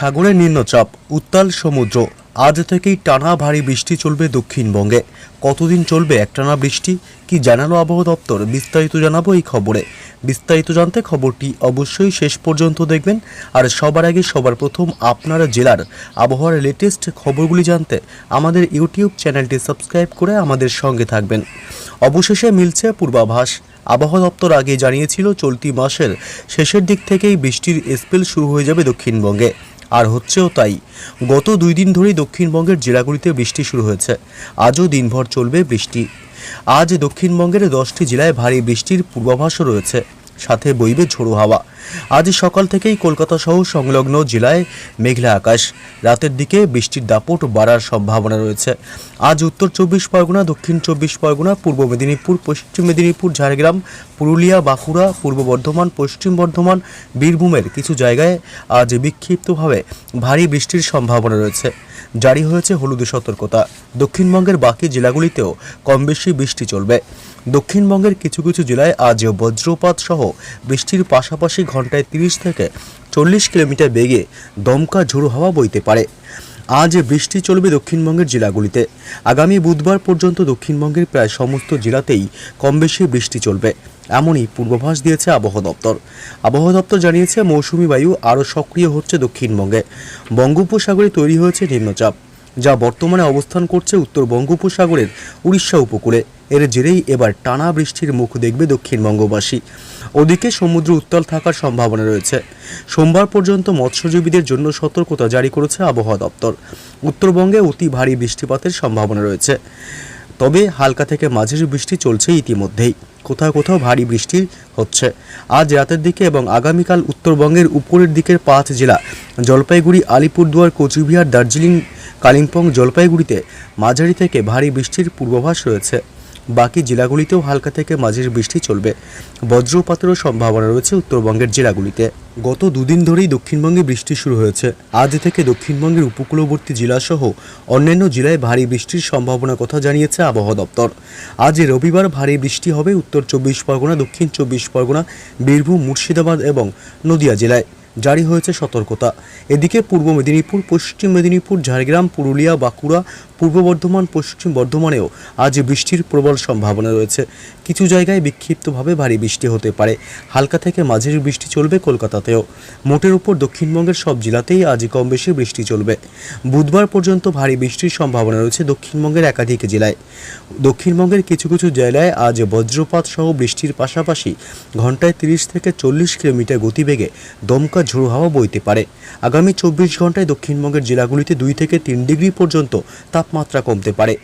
সাগরের নিম্নচাপ, উত্তাল সমুদ্র, আজ থেকেই টানা ভারী বৃষ্টি চলবে দক্ষিণবঙ্গে। কতদিন চলবে একটানা বৃষ্টি? কি জানালো আবহাওয়া দপ্তর? বিস্তারিত জানাব এই খবরে। বিস্তারিত জানতে খবরটি অবশ্যই শেষ পর্যন্ত দেখবেন। আর সবার আগে সবার প্রথম আপনারা জেলার আবহাওয়ার লেটেস্ট খবরগুলি জানতে আমাদের ইউটিউব চ্যানেলটি সাবস্ক্রাইব করে আমাদের সঙ্গে থাকবেন। অবশেষে মিলছে পূর্বাভাস। আবহাওয়া দপ্তর আগে জানিয়েছিল, চলতি মাসের শেষের দিক থেকেই বৃষ্টির স্পেল শুরু হয়ে যাবে দক্ষিণবঙ্গে। আর হচ্ছেও তাই। গত দুই দিন ধরেই দক্ষিণবঙ্গের জেলাগুলিতে বৃষ্টি শুরু হয়েছে। আজও দিনভর চলবে বৃষ্টি। আজ দক্ষিণবঙ্গের দশটি জেলায় ভারী বৃষ্টির পূর্বাভাসও রয়েছে। সাথে বইবে ঝোড়ো হাওয়া। আজ সকাল থেকেই কলকাতা সহ সংলগ্ন জেলায় মেঘলা আকাশ। রাতের দিকে বৃষ্টির দাপট বাড়ার সম্ভাবনা রয়েছে। আজ উত্তর চব্বিশ পরগনা, দক্ষিণ চব্বিশ পরগনা, পূর্ব মেদিনীপুর, পশ্চিম মেদিনীপুর, ঝাড়গ্রাম, পুরুলিয়া, বাঁকুড়া, পূর্ব বর্ধমান, পশ্চিম বর্ধমান, বীরভূমের কিছু জায়গায় আজ বিক্ষিপ্তভাবে ভারী বৃষ্টির সম্ভাবনা রয়েছে। জারি হয়েছে হলুদ সতর্কতা। দক্ষিণবঙ্গের বাকি জেলাগুলিতেও কম বেশি বৃষ্টি চলবে। দক্ষিণবঙ্গের কিছু কিছু জেলায় আজ বজ্রপাত সহ বৃষ্টির পাশাপাশি ঘন্টায় তিরিশ থেকে চল্লিশ কিলোমিটার বেগে দমকা ঝোড়ো হাওয়া বইতে পারে। আজ বৃষ্টি চলবে দক্ষিণবঙ্গের জেলাগুলিতে। আগামী বুধবার পর্যন্ত দক্ষিণবঙ্গের প্রায় সমস্ত জেলাতেই কম বেশি বৃষ্টি চলবে, এমনই পূর্বাভাস দিয়েছে আবহাওয়া দপ্তর। আবহাওয়া দপ্তর জানিয়েছে, মৌসুমি বায়ু আরও সক্রিয় হচ্ছে দক্ষিণবঙ্গে। বঙ্গোপসাগরে তৈরি হয়েছে নিম্নচাপ। যা বর্তমানে অবস্থান করছে উত্তর বঙ্গোপসাগরের উড়িষ্যা উপকূলে। এর জেরেই এবার টানা বৃষ্টির মুখ দেখবে দক্ষিণবঙ্গবাসী ওদিকে সমুদ্র উত্তাল থাকার সম্ভাবনা রয়েছে। সোমবার পর্যন্ত মৎস্যজীবীদের জন্য সতর্কতা জারি করেছে আবহাওয়া দপ্তর। উত্তরবঙ্গে অতি ভারী বৃষ্টিপাতের সম্ভাবনা রয়েছে। তবে হালকা থেকে মাঝারি বৃষ্টি চলছে ইতিমধ্যেই। কোথাও কোথাও ভারী বৃষ্টি হচ্ছে। আজ রাতের দিকে এবং আগামীকাল উত্তরবঙ্গের উপরের দিকের পাঁচ জেলা, জলপাইগুড়ি, আলিপুরদুয়ার, কোচবিহার, দার্জিলিং, কালিম্পং, জলপাইগুড়িতে মাঝারি থেকে ভারী বৃষ্টির পূর্বাভাস রয়েছে। বাকি জেলাগুলিতেও হালকা থেকে মাঝারি বৃষ্টি চলবে। বজ্রপাতেরও সম্ভাবনা রয়েছে উত্তরবঙ্গের জেলাগুলিতে। গত দুদিন ধরেই দক্ষিণবঙ্গে বৃষ্টি শুরু হয়েছে। আজ থেকে দক্ষিণবঙ্গের উপকূলবর্তী জেলাসহ অন্যান্য জেলায় ভারী বৃষ্টির সম্ভাবনার কথা জানিয়েছে আবহাওয়া দপ্তর। আজ রবিবার ভারী বৃষ্টি হবে উত্তর চব্বিশ পরগনা, দক্ষিণ চব্বিশ পরগনা, বীরভূম, মুর্শিদাবাদ এবং নদিয়া জেলায়। জারি হয়েছে সতর্কতা। এদিকে পূর্ব মেদিনীপুর, পশ্চিম মেদিনীপুর, ঝাড়গ্রাম, পুরুলিয়া, বাঁকুড়া পূর্ব বর্ধমান, পশ্চিম বর্ধমানেও আজ বৃষ্টির প্রবল সম্ভাবনা রয়েছে। কিছু জায়গায় বিক্ষিপ্তভাবে ভারী বৃষ্টি হতে পারে। হালকা থেকে মাঝারি বৃষ্টি চলবে কলকাতাতেও। মোটের উপর দক্ষিণবঙ্গের সব জেলাতেই আজ কম বেশি বৃষ্টি চলবে। বুধবার পর্যন্ত ভারী বৃষ্টির সম্ভাবনা রয়েছে দক্ষিণবঙ্গের একাধিক জেলায়। দক্ষিণবঙ্গের কিছু কিছু জেলায় আজ বজ্রপাত সহ বৃষ্টির পাশাপাশি ঘন্টায় তিরিশ থেকে চল্লিশ কিলোমিটার গতিবেগে দমকা ঝোড়ো হাওয়া বইতে পারে। আগামী চব্বিশ ঘন্টায় দক্ষিণবঙ্গের জেলাগুলিতে দুই থেকে তিন ডিগ্রি পর্যন্ত তাপমাত্রা কমতে পারে।